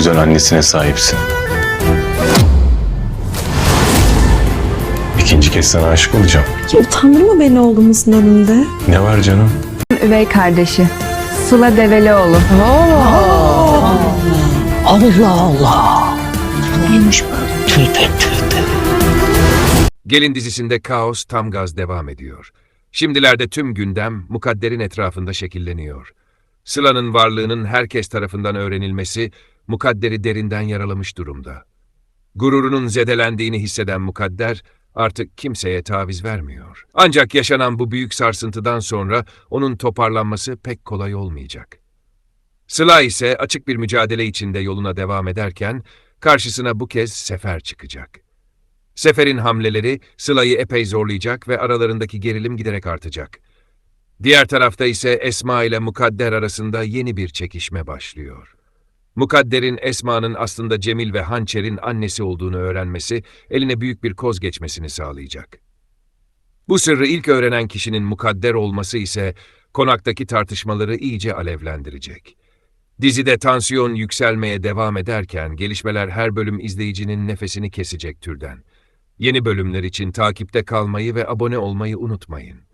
güzel annesine sahipsin. İkinci kez sana aşık olacağım. Ya utandırma beni oğlumuzun önünde. Ne var canım? Üvey kardeşi. Sıla Develioğlu. Allah Allah. Neymiş bu? Tövbe tövbe. Gelin dizisinde kaos tam gaz devam ediyor. Şimdilerde tüm gündem mukadderin etrafında şekilleniyor. Sıla'nın varlığının herkes tarafından öğrenilmesi mukadderi derinden yaralamış durumda. Gururunun zedelendiğini hisseden mukadder artık kimseye taviz vermiyor. Ancak yaşanan bu büyük sarsıntıdan sonra onun toparlanması pek kolay olmayacak. Sıla ise açık bir mücadele içinde yoluna devam ederken karşısına bu kez Sefer çıkacak. Sefer'in hamleleri Sıla'yı epey zorlayacak ve aralarındaki gerilim giderek artacak. Diğer tarafta ise Esma ile Mukadder arasında yeni bir çekişme başlıyor. Mukadder'in Esma'nın aslında Cemil ve Hançer'in annesi olduğunu öğrenmesi eline büyük bir koz geçmesini sağlayacak. Bu sırrı ilk öğrenen kişinin Mukadder olması ise konaktaki tartışmaları iyice alevlendirecek. Dizide tansiyon yükselmeye devam ederken gelişmeler her bölüm izleyicinin nefesini kesecek türden. Yeni bölümler için takipte kalmayı ve abone olmayı unutmayın.